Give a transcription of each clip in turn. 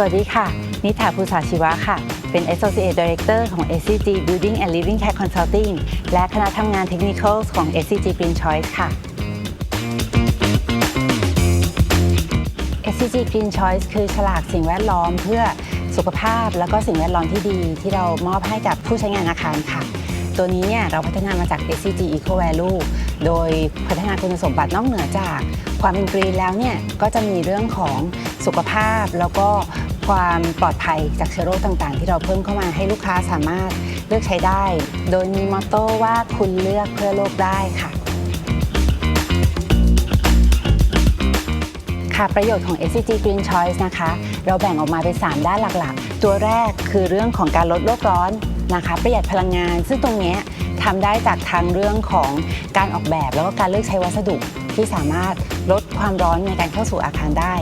สวัสดีค่ะ นิถาภูษาชีวะค่ะ เป็น Associate Director ของ SCG Building and Living Care Consulting และคณะทำงาน Technical ของ SCG Green Choice ค่ะ SCG Green Choice คือฉลากสิ่งแวดล้อมเพื่อสุขภาพแล้วก็สิ่งแวดล้อมที่ดี ที่เรามอบให้กับผู้ใช้งานอาคารค่ะ ตัวนี้เนี่ยเราพัฒนามาจาก SCG Eco Value โดยพัฒนาคุณสมบัตินอกเหนือจากความเป็นกรีนแล้วเนี่ยก็จะมีเรื่องของสุขภาพแล้วก็ความปลอดภัยจากเชื้อโรคต่างๆ ที่เราเพิ่มเข้ามาให้ลูกค้าสามารถเลือกใช้ได้ โดยมีมอตโต้ว่าคุณเลือกเพื่อโลกได้ค่ะ ค่ะประโยชน์ของ SCG Green Choice นะคะ เราแบ่งออกมาเป็น 3 ด้านหลักๆ ตัวแรกคือเรื่องของการลดโลกร้อนนะคะ ประหยัดพลังงาน ซึ่งตรงเนี้ย ทำได้จากทางเรื่องของการออกแบบแล้วก็การเลือกใช้วัสดุที่สามารถลดความร้อนในการเข้าสู่อาคารได้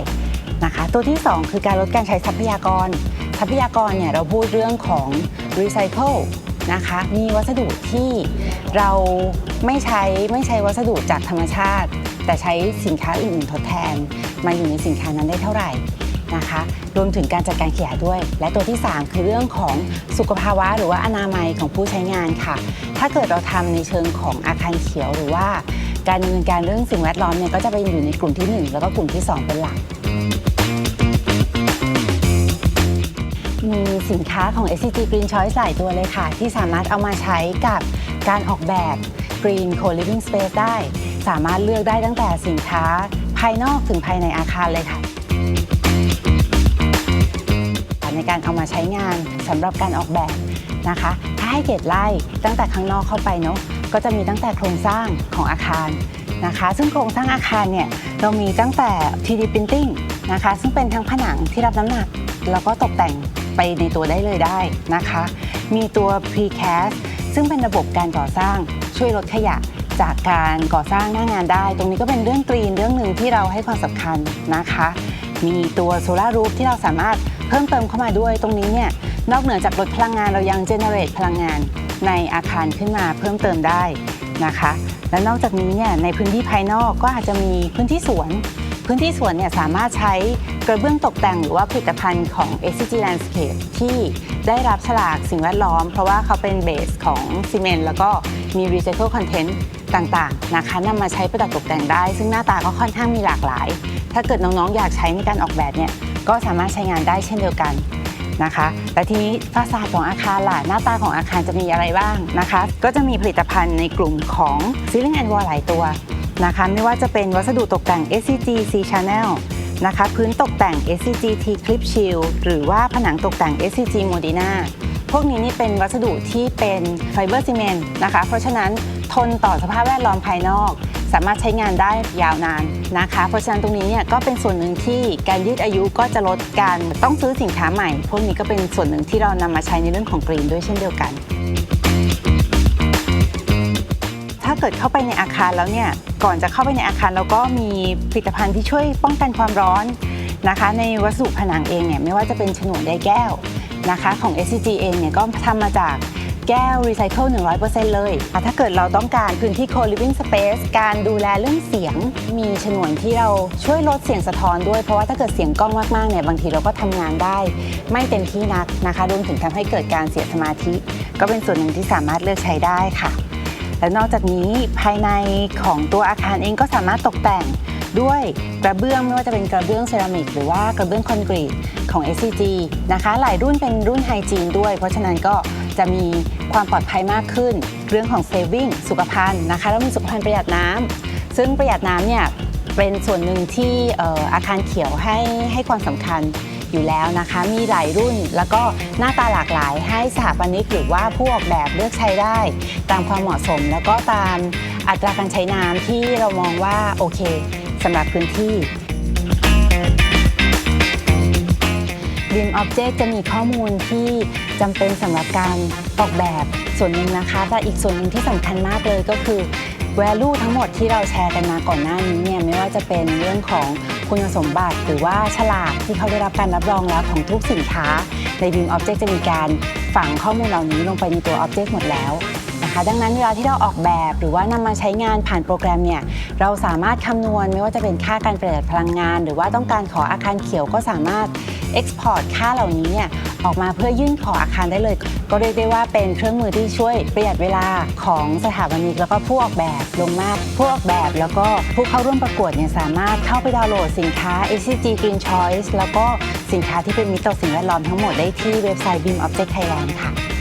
นะคะ ตัวที่ 2 คือการลดการใช้ทรัพยากร ทรัพยากรเนี่ยเราพูดเรื่องของ recycle นะคะมีวัสดุที่เราไม่ใช้ไม่ใช้วัสดุจากธรรมชาติ แต่ใช้สินค้าอื่นๆทดแทน มาอยู่ในสินค้านั้นได้เท่าไหร่ นะคะ รวมถึงการจัดการขยะด้วย และตัวที่ 3 คือเรื่องของสุขภาวะหรือว่าอนามัยของผู้ใช้งานค่ะ ถ้าเกิดเราทำในเชิงของอาคารเขียวหรือว่า การดำเนินการเรื่องสิ่งแวดล้อมเนี่ยก็จะไปอยู่ในกลุ่มทีหนึ่1 แล้วก็กลุ่มที่ 2 เป็นหลักมีสินค้าของ SCG Green Choice หลายตัวเลยค่ะ ที่สามารถเอามาใช้กับการออกแบบ Green Co-living Space ได้ สามารถเลือกได้ตั้งแต่สินค้าภายนอกถึงภายในอาคารเลยค่ะ ในการเอามาใช้งานสำหรับการออกแบบนะคะ ถ้าให้เกรดไล่ตั้งแต่ข้างนอกเข้าไปเนาะก็จะมีตั้งแต่โครงสร้างของอาคารนะคะ ซึ่งโครงสร้างอาคารเนี่ยเรามีตั้งแต่ 3D Printing นะคะ ซึ่งเป็นทั้งผนังที่รับน้ำหนัก แล้วก็ตกแต่งไปในตัวได้เลยได้นะคะ มีตัว Precast ซึ่งเป็นระบบการก่อสร้างช่วยลดขยะจากการก่อสร้างหน้างานได้ ตรงนี้ก็เป็นเรื่องกรีนเรื่องหนึ่งที่เราให้ความสำคัญนะคะ มีตัวโซลารูฟที่เราสามารถ เพิ่มเติมเข้ามาด้วยตรงนี้เนี่ยนอกเหนือจากลดพลังงานเรายังเจเนเรตพลังงานในอาคารขึ้นมาเพิ่มเติมได้นะคะ และนอกจากนี้เนี่ยในพื้นที่ภายนอกก็อาจจะมีพื้นที่สวน พื้นที่สวนเนี่ยสามารถใช้กระเบื้องตกแต่งหรือว่าผลิตภัณฑ์ของ SCG Landscape ที่ได้รับฉลากสิ่งแวดล้อม เพราะว่าเขาเป็นเบสของซีเมนต์แล้วก็มี Recycle Content ต่างๆนะคะนำมาใช้ประดับตกแต่งได้ ซึ่งหน้าตาก็ค่อนข้างมีหลากหลาย ถ้าเกิดน้องๆ อยากใช้ในการออกแบบเนี่ยก็สามารถใช้งานได้เช่นเดียวกันนะคะและทีนี้ฟาซาดของอาคารล่ะหน้าตาของอาคารจะมีอะไรบ้างนะคะ ก็จะมีผลิตภัณฑ์ในกลุ่มของ Ceiling and Wall หลายตัวนะคะ ไม่ว่าจะเป็นวัสดุตกแต่ง SCG C Channel นะคะ พื้นตกแต่ง SCG T Clip Shield หรือว่าผนังตกแต่ง SCG Modena พวกนี้นี่เป็นวัสดุที่เป็นไฟเบอร์ซีเมนต์นะคะ เพราะฉะนั้น ทนต่อสภาพแวดล้อมภายนอก สามารถใช้งานได้ยาวนานนะคะ เพราะฉะนั้นตรงนี้เนี่ยก็เป็นส่วนหนึ่งที่การยืดอายุก็จะลดการต้องซื้อสินค้าใหม่ พวกนี้ก็เป็นส่วนหนึ่งที่เรานำมาใช้ในเรื่องของกรีนด้วยเช่นเดียวกัน ถ้าเกิดเข้าไปในอาคารแล้วเนี่ยก่อนจะเข้าไปในอาคารเราก็มีผลิตภัณฑ์ที่ช่วยป้องกันความร้อนนะคะในวัสดุผนังเองเนี่ยไม่ว่าจะเป็นฉนวนใยแก้วนะคะของ SCG เองเนี่ยก็ทำมาจาก แก้วรีไซเคิล100%เลยอะถ้าเกิดเราต้องการพื้นที่ co-living space การดูแลเรื่องเสียง มีฉนวนที่เราช่วยลดเสียงสะท้อนด้วย เพราะว่าถ้าเกิดเสียงกล้องมากๆเนี่ยบางทีเราก็ทำงานได้ ไม่เต็มที่นักนะคะรวมถึงทำให้เกิดการเสียสมาธิ ก็เป็นส่วนหนึ่งที่สามารถเลือกใช้ได้ค่ะ และนอกจากนี้ภายในของตัวอาคารเองก็สามารถตกแต่งด้วยกระเบื้องไม่ว่าจะเป็นกระเบื้องเซรามิกหรือว่ากระเบื้องคอนกรีตของ SCG นะคะ หลายรุ่นเป็นรุ่นไฮจีนด้วย เพราะฉะนั้นก็ จะมีความปลอดภัยมากขึ้น เรื่องของ saving สุขภัณฑ์นะคะแล้วมีสุขภัณฑ์ประหยัดน้ำซึ่งประหยัดน้ำเนี่ยเป็นส่วนหนึ่งที่อออาคารเขียวให้ให้ความสำคัญอยู่แล้วนะคะ มีหลายรุ่นแล้วก็หน้าตาหลากหลายให้สถาปนิกหรือว่าผู้ออกแบบเลือกใช้ได้ ตามความเหมาะสม แล้วก็ตามอัตราการใช้น้ำที่เรามองว่าโอเคสำหรับพื้นที่ BIM Object จะมีข้อมูลที่จำเป็นสำหรับการออกแบบส่วนหนึ่งนะคะ แต่อีกส่วนหนึ่งที่สำคัญมากเลยก็คือ value ทั้งหมดที่เราแชร์กันมาก่อนหน้านี้เนี่ยไม่ว่าจะเป็นเรื่องของคุณสมบัติ หรือว่าฉลากที่เขาได้รับการรับรองแล้วของทุกสินค้า ใน BIM Object จะมีการฝังข้อมูลเหล่านี้ลงไปในตัว Object หมดแล้ว ดังนั้นเวลาที่เราออกแบบหรือว่านำมาใช้งานผ่านโปรแกรมเนี่ยเราสามารถคำนวณไม่ว่าจะเป็นค่าการประหยัดพลังงาน หรือว่าต้องการขออาคารเขียวก็สามารถ Export ค่าเหล่านี้เนี่ยออกมาเพื่อยื่นขออาคารได้เลย ก็เรียกได้ว่าเป็นเครื่องมือที่ช่วยประหยัดเวลาของสถาปนิกแล้วก็ผู้ออกแบบลงมากผู้ออกแบบแล้วก็ผู้เข้าร่วมประกวดเนี่ยสามารถเข้าไปดาวน์โหลดสินค้า ACG Green Choice แล้วก็สินค้าที่เป็นมิตรต่อสิ่งแวดล้อมทั้งหมดได้ที่เว็บไซต์ Beam Object Thailand ค่ะ